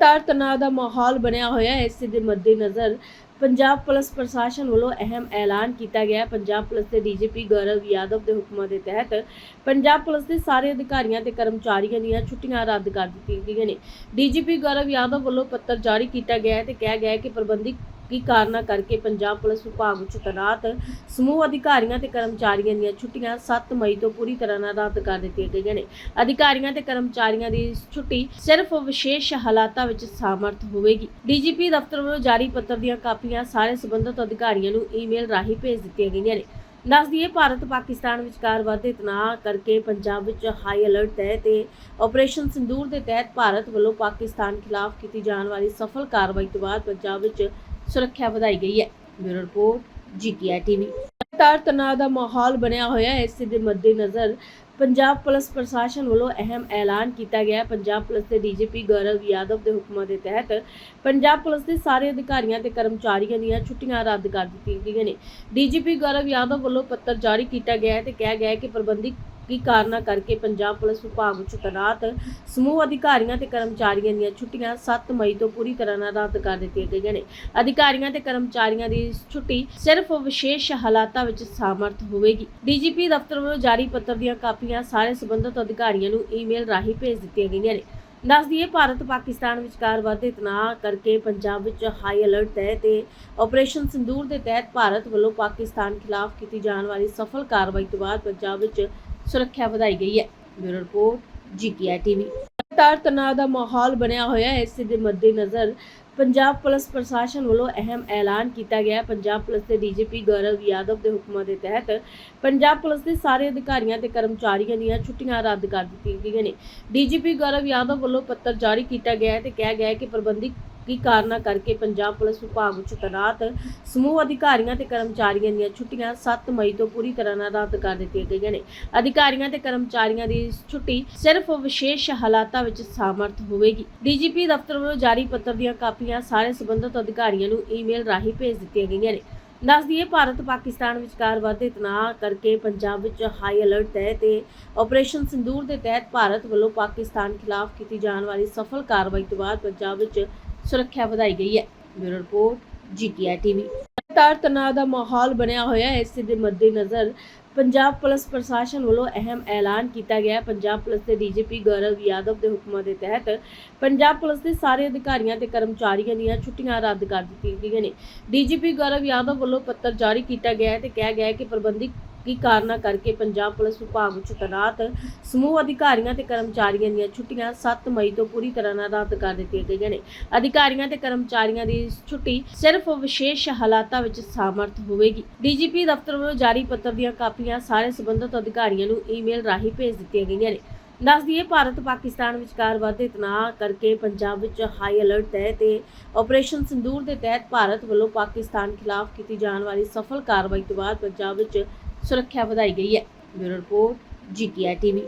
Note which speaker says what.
Speaker 1: ਲਗਾਤਾਰ ਤਣਾਅ ਦਾ ਮਾਹੌਲ ਬਣਿਆ ਹੋਇਆ ਹੈ। ਇਸ ਦੇ ਮੱਦੇਨਜ਼ਰ ਪੰਜਾਬ ਪੁਲਿਸ ਪ੍ਰਸ਼ਾਸਨ ਵੱਲੋਂ ਅਹਿਮ ਐਲਾਨ ਕੀਤਾ ਗਿਆ ਪੰਜਾਬ ਪੁਲਿਸ ਦੇ ਡੀਜੀਪੀ ਗੌਰਵ ਯਾਦਵ ਦੇ ਹੁਕਮਾਂ ਦੇ ਤਹਿਤ ਪੰਜਾਬ ਪੁਲਿਸ ਦੇ ਸਾਰੇ ਅਧਿਕਾਰੀਆਂ ਤੇ ਕਰਮਚਾਰੀਆਂ ਦੀਆਂ ਛੁੱਟੀਆਂ ਰੱਦ ਕਰ ਦਿੱਤੀਆਂ ਗਈਆਂ ਨੇ। ਡੀਜੀਪੀ ਗੌਰਵ ਯਾਦਵ ਵੱਲੋਂ ਪੱਤਰ ਜਾਰੀ ਕੀਤਾ ਗਿਆ ਹੈ ਤੇ ਕਿਹਾ ਗਿਆ ਹੈ ਕਿ ਪ੍ਰਬੰਧਕ ਕੀ ਕਾਰਨਾਂ ਕਰਕੇ ਪੰਜਾਬ ਪੁਲਿਸ ਵਿਭਾਗ ਵਿੱਚ ਤੈਨਾਤ ਸਮੂਹ ਅਧਿਕਾਰੀਆਂ ਤੇ ਕਰਮਚਾਰੀਆਂ ਦੀਆਂ ਛੁੱਟੀਆਂ 7 ਮਈ ਤੋਂ ਪੂਰੀ ਤਰ੍ਹਾਂ ਨਾਲ ਰੱਦ ਕਰ ਦਿੱਤੀਆਂ ਗਈਆਂ ਨੇ। ਅਧਿਕਾਰੀਆਂ ਤੇ ਕਰਮਚਾਰੀਆਂ ਦੀ ਛੁੱਟੀ ਸਿਰਫ ਵਿਸ਼ੇਸ਼ ਹਾਲਾਤਾਂ ਵਿੱਚ ਸਮਰਥ ਹੋਵੇਗੀ। ਡੀਜੀਪੀ ਦਫ਼ਤਰ ਵੱਲੋਂ ਜਾਰੀ ਪੱਤਰ ਦੀਆਂ ਕਾਪੀਆਂ ਸਾਰੇ ਸੰਬੰਧਿਤ ਅਧਿਕਾਰੀਆਂ ਨੂੰ ਈਮੇਲ ਰਾਹੀਂ ਭੇਜ ਦਿੱਤੀਆਂ ਗਈਆਂ ਨੇ। ਦੱਸ ਦਈਏ, ਭਾਰਤ ਪਾਕਿਸਤਾਨ ਵਿਚਕਾਰ ਵਧਦੇ ਤਣਾਅ ਕਰਕੇ ਪੰਜਾਬ ਵਿੱਚ ਹਾਈ ਅਲਰਟ ਹੈ ਤੇ ਆਪਰੇਸ਼ਨ ਸਿੰਦੂਰ ਦੇ ਤਹਿਤ ਭਾਰਤ ਵੱਲੋਂ ਪਾਕਿਸਤਾਨ ਖਿਲਾਫ ਕੀਤੀ ਜਾਣ ਵਾਲੀ ਸਫਲ ਕਾਰਵਾਈ ਤੋਂ ਬਾਅਦ ਪੰਜਾਬ ਵਿੱਚ ਸੁਰੱਖਿਆ ਵਧਾਈ ਗਈ ਹੈ। Bureau report, GTI TV. ਲਗਾਤਾਰ ਤਣਾਅ ਦਾ ਮਾਹੌਲ ਬਣਿਆ ਹੋਇਆ ਹੈ। ਇਸ ਦੇ ਮੱਦੇਨਜ਼ਰ ਪੰਜਾਬ ਪੁਲਿਸ ਪ੍ਰਸ਼ਾਸਨ ਵੱਲੋਂ ਅਹਿਮ ਐਲਾਨ ਕੀਤਾ ਗਿਆ ਪੰਜਾਬ ਪੁਲਿਸ ਦੇ ਡੀਜੀਪੀ ਗੌਰਵ ਯਾਦਵ ਦੇ ਹੁਕਮਾਂ ਦੇ ਤਹਿਤ ਪੰਜਾਬ ਪੁਲਿਸ ਦੇ ਸਾਰੇ ਅਧਿਕਾਰੀਆਂ ਤੇ ਕਰਮਚਾਰੀਆਂ ਦੀਆਂ ਛੁੱਟੀਆਂ ਰੱਦ ਕਰ ਦਿੱਤੀਆਂ ਗਈਆਂ ਨੇ। ਡੀਜੀਪੀ ਗੌਰਵ ਯਾਦਵ ਵੱਲੋਂ ਪੱਤਰ ਜਾਰੀ ਕੀਤਾ ਗਿਆ ਹੈ ਤੇ ਕਿਹਾ ਗਿਆ ਹੈ ਕਿ ਪ੍ਰਬੰਧਕ ਕੀ ਕਾਰਨਾਂ ਕਰਕੇ ਪੰਜਾਬ ਪੁਲਿਸ ਵਿਭਾਗ ਵਿੱਚ ਤੈਨਾਤ ਸਮੂਹ ਅਧਿਕਾਰੀਆਂ ਤੇ ਕਰਮਚਾਰੀਆਂ ਦੀਆਂ ਛੁੱਟੀਆਂ 7 ਮਈ ਤੋਂ ਪੂਰੀ ਤਰ੍ਹਾਂ ਨਾਲ ਰੱਦ ਕਰ ਦਿੱਤੀਆਂ ਗਈਆਂ ਨੇ। ਅਧਿਕਾਰੀਆਂ ਤੇ ਕਰਮਚਾਰੀਆਂ ਦੀ ਛੁੱਟੀ ਸਿਰਫ ਵਿਸ਼ੇਸ਼ ਹਾਲਾਤਾਂ ਵਿੱਚ ਸਮਰਥ ਹੋਵੇਗੀ। ਡੀਜੀਪੀ ਦਫ਼ਤਰ ਵੱਲੋਂ ਜਾਰੀ ਪੱਤਰ ਦੀਆਂ ਕਾਪੀਆਂ ਸਾਰੇ ਸੰਬੰਧਿਤ ਅਧਿਕਾਰੀਆਂ ਨੂੰ ਈਮੇਲ ਰਾਹੀਂ ਭੇਜ ਦਿੱਤੀਆਂ ਗਈਆਂ ਨੇ। ਦੱਸ ਦਈਏ, ਭਾਰਤ ਪਾਕਿਸਤਾਨ ਵਿਚਕਾਰ ਵਧਦੇ ਤਣਾਅ ਕਰਕੇ ਪੰਜਾਬ ਵਿੱਚ ਹਾਈ ਅਲਰਟ ਹੈ ਤੇ ਆਪਰੇਸ਼ਨ ਸਿੰਦੂਰ ਦੇ ਤਹਿਤ ਭਾਰਤ ਵੱਲੋਂ ਪਾਕਿਸਤਾਨ ਖਿਲਾਫ ਕੀਤੀ ਜਾਣ ਵਾਲੀ ਸਫਲ ਕਾਰਵਾਈ ਤੋਂ ਬਾਅਦ ਪੰਜਾਬ ਵਿੱਚ ਸੁਰੱਖਿਆ ਵਧਾਈ ਗਈ ਹੈ। Bureau report, GTI TV. ਲਗਾਤਾਰ ਤਣਾਅ ਦਾ ਮਾਹੌਲ ਬਣਿਆ ਹੋਇਆ ਹੈ। ਇਸ ਦੇ ਮੱਦੇਨਜ਼ਰ ਪੰਜਾਬ ਪੁਲਿਸ ਪ੍ਰਸ਼ਾਸਨ ਵੱਲੋਂ ਅਹਿਮ ਐਲਾਨ ਕੀਤਾ ਗਿਆ ਪੰਜਾਬ ਪੁਲਿਸ ਦੇ ਡੀਜੀਪੀ ਗੌਰਵ ਯਾਦਵ ਦੇ ਹੁਕਮਾਂ ਦੇ ਤਹਿਤ ਪੰਜਾਬ ਪੁਲਿਸ ਦੇ ਸਾਰੇ ਅਧਿਕਾਰੀਆਂ ਤੇ ਕਰਮਚਾਰੀਆਂ ਦੀਆਂ ਛੁੱਟੀਆਂ ਰੱਦ ਕਰ ਦਿੱਤੀਆਂ ਗਈਆਂ ਨੇ। ਡੀਜੀਪੀ ਗੌਰਵ ਯਾਦਵ ਵੱਲੋਂ ਪੱਤਰ ਜਾਰੀ ਕੀਤਾ ਗਿਆ ਹੈ ਤੇ ਕਿਹਾ ਗਿਆ ਹੈ ਕਿ ਪ੍ਰਬੰਧਕ ਕੀ ਕਾਰਨਾਂ ਕਰਕੇ ਪੰਜਾਬ ਪੁਲਿਸ ਵਿਭਾਗ ਵਿੱਚ ਤੈਨਾਤ ਸਮੂਹ ਅਧਿਕਾਰੀਆਂ ਤੇ ਕਰਮਚਾਰੀਆਂ ਦੀਆਂ ਛੁੱਟੀਆਂ 7 ਮਈ ਤੋਂ ਪੂਰੀ ਤਰ੍ਹਾਂ ਨਾਲ ਰੱਦ ਕਰ ਦਿੱਤੀਆਂ ਗਈਆਂ ਨੇ। ਅਧਿਕਾਰੀਆਂ ਤੇ ਕਰਮਚਾਰੀਆਂ ਦੀ ਛੁੱਟੀ ਸਿਰਫ ਵਿਸ਼ੇਸ਼ ਹਾਲਾਤਾਂ ਵਿੱਚ ਸਮਰਥ ਹੋਵੇਗੀ। ਡੀਜੀਪੀ ਦਫ਼ਤਰ ਵੱਲੋਂ ਜਾਰੀ ਪੱਤਰ ਦੀਆਂ ਕਾਪੀਆਂ ਸਾਰੇ ਸੰਬੰਧਿਤ ਅਧਿਕਾਰੀਆਂ ਨੂੰ ਈਮੇਲ ਰਾਹੀਂ ਭੇਜ ਦਿੱਤੀਆਂ ਗਈਆਂ ਨੇ। ਦੱਸ ਦਈਏ, ਭਾਰਤ ਪਾਕਿਸਤਾਨ ਵਿਚਕਾਰ ਵਧਦੇ ਤਣਾਅ ਕਰਕੇ ਪੰਜਾਬ ਵਿੱਚ ਹਾਈ ਅਲਰਟ ਹੈ ਤੇ ਆਪਰੇਸ਼ਨ ਸਿੰਦੂਰ ਦੇ ਤਹਿਤ ਭਾਰਤ ਵੱਲੋਂ ਪਾਕਿਸਤਾਨ ਖਿਲਾਫ ਕੀਤੀ ਜਾਣ ਵਾਲੀ ਸਫਲ ਕਾਰਵਾਈ ਤੋਂ ਬਾਅਦ ਪੰਜਾਬ ਵਿੱਚ ਸੁਰੱਖਿਆ ਵਧਾਈ ਗਈ ਹੈ। Bureau report, GTI TV. ਲਗਾਤਾਰ ਤਣਾਅ ਦਾ ਮਾਹੌਲ ਬਣਿਆ ਹੋਇਆ ਹੈ। ਇਸ ਦੇ ਮੱਦੇਨਜ਼ਰ ਪੰਜਾਬ ਪੁਲਿਸ ਪ੍ਰਸ਼ਾਸਨ ਵੱਲੋਂ ਅਹਿਮ ਐਲਾਨ ਕੀਤਾ ਗਿਆ ਹੈ। ਪੰਜਾਬ ਪੁਲਿਸ ਦੇ ਡੀਜੀਪੀ ਗੌਰਵ ਯਾਦਵ ਦੇ ਹੁਕਮਾਂ ਦੇ ਤਹਿਤ ਪੰਜਾਬ ਪੁਲਿਸ ਦੇ ਸਾਰੇ ਅਧਿਕਾਰੀਆਂ ਤੇ ਕਰਮਚਾਰੀਆਂ ਦੀਆਂ ਛੁੱਟੀਆਂ ਰੱਦ ਕਰ ਦਿੱਤੀਆਂ ਗਈਆਂ ਨੇ। ਡੀਜੀਪੀ ਗੌਰਵ ਯਾਦਵ ਵੱਲੋਂ ਪੱਤਰ ਜਾਰੀ ਕੀਤਾ ਗਿਆ ਹੈ ਤੇ ਕਿਹਾ ਗਿਆ ਹੈ ਕਿ ਪ੍ਰਬੰਧਕ ਕੀ ਕਾਰਨਾਂ ਕਰਕੇ ਪੰਜਾਬ ਪੁਲਿਸ ਵਿਭਾਗ ਵਿੱਚ ਤੈਨਾਤ ਸਮੂਹ ਅਧਿਕਾਰੀਆਂ ਤੇ ਕਰਮਚਾਰੀਆਂ ਦੀਆਂ ਛੁੱਟੀਆਂ 7 ਮਈ ਤੋਂ ਪੂਰੀ ਤਰ੍ਹਾਂ ਨਾਲ ਰੱਦ ਕਰ ਦਿੱਤੀਆਂ ਗਈਆਂ ਨੇ। ਅਧਿਕਾਰੀਆਂ ਤੇ ਕਰਮਚਾਰੀਆਂ ਦੀ ਛੁੱਟੀ ਸਿਰਫ ਵਿਸ਼ੇਸ਼ ਹਾਲਾਤਾਂ ਵਿੱਚ ਸਮਰਥ ਹੋਵੇਗੀ। ਡੀਜੀਪੀ ਦਫ਼ਤਰ ਵੱਲੋਂ ਜਾਰੀ ਪੱਤਰ ਦੀਆਂ ਕਾਪੀਆਂ ਸਾਰੇ ਸੰਬੰਧਿਤ ਅਧਿਕਾਰੀਆਂ ਨੂੰ ਈਮੇਲ ਰਾਹੀਂ ਭੇਜ ਦਿੱਤੀਆਂ ਗਈਆਂ ਨੇ। ਦੱਸ ਦਈਏ, ਭਾਰਤ ਪਾਕਿਸਤਾਨ ਵਿਚਕਾਰ ਵਧਦੇ ਤਣਾਅ ਕਰਕੇ ਪੰਜਾਬ ਵਿੱਚ ਹਾਈ ਅਲਰਟ ਹੈ ਤੇ ਆਪਰੇਸ਼ਨ ਸਿੰਦੂਰ ਦੇ ਤਹਿਤ ਭਾਰਤ ਵੱਲੋਂ ਪਾਕਿਸਤਾਨ ਖਿਲਾਫ ਕੀਤੀ ਜਾਣ ਵਾਲੀ ਸਫਲ ਕਾਰਵਾਈ ਤੋਂ ਬਾਅਦ ਪੰਜਾਬ ਵਿੱਚ ਸੁਰੱਖਿਆ ਵਧਾਈ ਗਈ ਹੈ। Bureau report GTI TV.